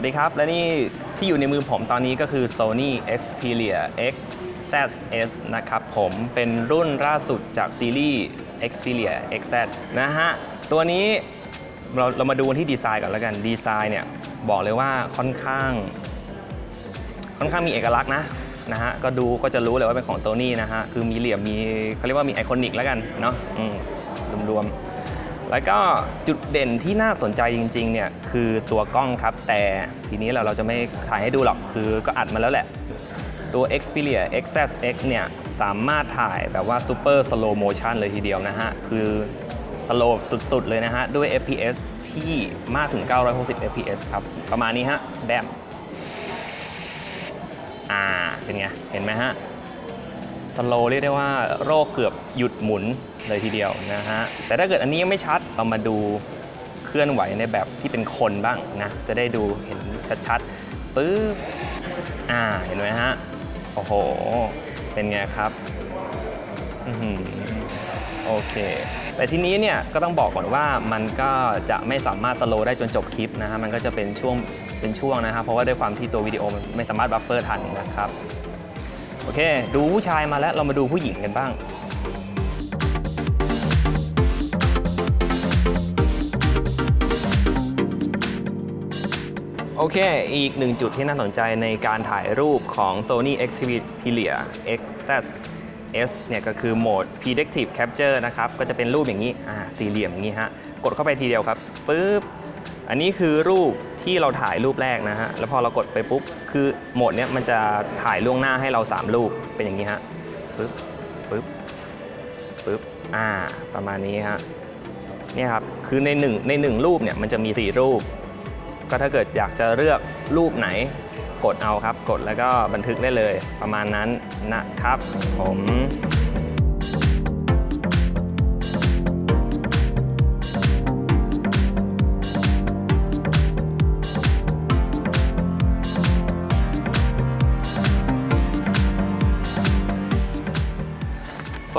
วัสดีครับ และนี่ที่อยู่ในมือผมตอนนี้ก็คือ Sony Xperia X ZS นะครับผมเป็นรุ่นล่าสุดจากซีรีส์ Xperia XZ นะฮะ ตัวนี้เราเรามาดูที่ดีไซน์ก่อนแล้วกันดีไซน์เนี่ย บอกเลยว่าค่อนข้าง ค่อนข้างมีเอกลักษณ์นะนะฮะก็ดูก็จะรู้เลยว่าเป็นของ Sony นะฮะ คือมีเหลี่ยมมีเขาเรียกว่ามีไอคอนิกแล้วกันเนาะอืมรวมๆ แล้วก็จุดเด่นที่น่าสนใจจริงๆเนี่ยคือตัวกล้องครับ แต่ทีนี้เราเราจะไม่ถ่ายให้ดูหรอกคือก็อัดมาแล้วแหละ ตัว Xperia XZX เนี่ยสามารถถ่ายแบบว่า Super Slow Motion เลยทีเดียวนะฮะ คือสโลว์สุดๆเลยนะฮะ ด้วย FPS ที่มากถึง 960 FPS ครับ ประมาณนี้ฮะ แบมอ่า เป็นไง เห็นไหมฮะ สโลว์เรียกได้ว่าโรคเกือบหยุดหมุน เลยทีเดียวนะฮะ แต่ถ้าเกิดอันนี้ยังไม่ชัดเรามาดูเคลื่อนไหวในแบบที่เป็นคนบ้างนะ จะได้ดูเห็นชัดๆปึ๊บอ่าเห็นไหมฮะ โอ้โห เป็นไงครับอือหือโอเค แต่ทีนี้เนี่ยก็ต้องบอกก่อนว่ามันก็จะไม่สามารถสโลได้จนจบคลิปนะฮะ มันก็จะเป็นช่วงเป็นช่วงนะครับ เพราะว่าด้วยความที่ตัววิดีโอมันไม่สามารถบัฟเฟอร์ทันนะครับ โอเค ดูผู้ชายมาแล้วเรามาดูผู้หญิงกันบ้าง โอเค อีกหนึ่งจุดที่น่าสนใจในการถ่ายรูปของ Sony Xperia XZ S เนี่ยก็คือโหมด Predictive Capture นะครับ ก็จะเป็นรูปอย่างนี้ อ่า สี่เหลี่ยมอย่างนี้ฮะ กดเข้าไปทีเดียวครับปึ๊บ อันนี้คือรูปที่เราถ่ายรูปแรกนะฮะ แล้วพอเรากดไปปุ๊บ คือโหมดเนี้ยมันจะถ่ายล่วงหน้าให้เรา 3 รูป เป็นอย่างนี้ฮะปึ๊บปึ๊บปึ๊บ อ่า ประมาณนี้ฮะ เนี่ยครับ คือในหนึ่งในหนึ่งรูปเนี่ยมันจะมี 4 รูป ก็ถ้าเกิดอยากจะเลือกรูปไหนกดเอาครับ กดแล้วก็บันทึกได้เลยประมาณนั้นนะครับผม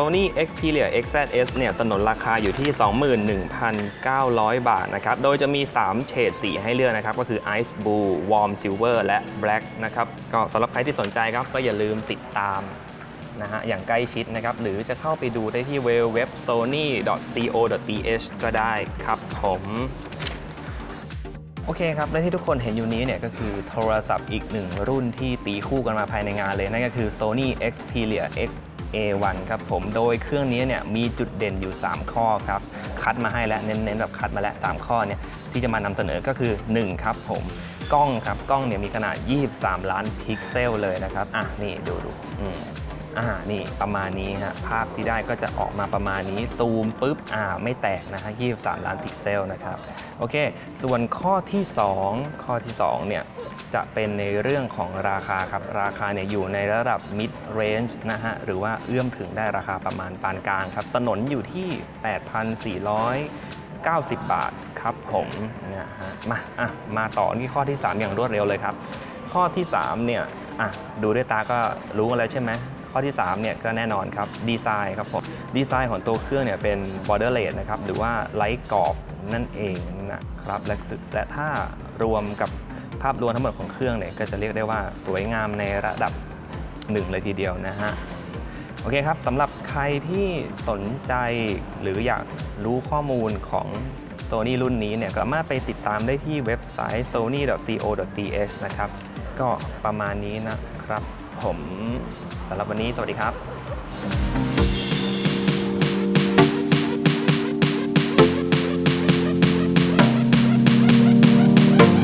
Sony Xperia XZS เนี่ยสนนราคาอยู่ที่ 21,900 บาทนะครับ โดยจะมี 3 เฉดสีให้เลือกนะครับ ก็คือ Ice Blue Warm Silver และ Black นะครับ ก็สำหรับใครที่สนใจครับ ก็อย่าลืมติดตามนะฮะอย่างใกล้ชิดนะครับ หรือจะเข้าไปดูได้ที่เว็บ sony.co.th ก็ได้ครับผมโอเคครับ และที่ทุกคนเห็นอยู่นี้เนี่ยก็คือโทรศัพท์อีกหนึ่งรุ่นที่ตีคู่กันมาภายในงานเลย นั่นก็คือ Sony Xperia X A1 ครับผม โดยเครื่องนี้เนี่ยมีจุดเด่นอยู่ 3 ข้อครับ คัดมาให้แล้วเน้นๆแบบคัดมาแล้ว 3 ข้อเนี่ยที่จะมานำเสนอก็คือ 1 ครับผม กล้องครับ กล้องเนี่ยมีขนาด 23 ล้านพิกเซลเลยนะครับ อะ นี่ดูดูอืม อ่านี่ประมาณนี้ฮะภาพที่ได้ก็จะออกมาประมาณนี้ซูมปุ๊บอ่าไม่แตกนะฮะ23 ล้านพิกเซลนะครับโอเค ส่วนข้อที่ 2 ข้อที่2เนี่ยจะเป็นในเรื่องของราคาครับ ราคาเนี่ยอยู่ในระดับ mid range นะฮะ หรือว่าเอื้อมถึงได้ราคาประมาณปานกลางครับถนนอยู่ที่ 8,490 บาทครับผมนะฮะ มา อะ มาต่อที่ข้อที่ 3 อย่างรวดเร็วเลยครับ ข้อที่ 3 เนี่ย อะ ดูด้วยตาก็รู้กันแล้วใช่ไหม ข้อที่3เนี่ยก็แน่นอนครับดีไซน์ครับผมดีไซน์ของตัวเครื่องเนี่ยเป็น borderless นะครับหรือว่าไร้กรอบนั่นเองนะครับและและถ้ารวมกับภาพรวมทั้งหมดของเครื่องเนี่ยก็จะเรียกได้ว่าสวยงามในระดับหนึ่งเลยทีเดียวนะฮะโอเคครับสำหรับใครที่สนใจหรืออยากรู้ข้อมูลของ Sony รุ่นนี้เนี่ยก็สามารถไปติดตามได้ที่เว็บไซต์ sony.co.th นะครับ ก็ประมาณนี้นะครับ ผมสำหรับวันนี้สวัสดีครับ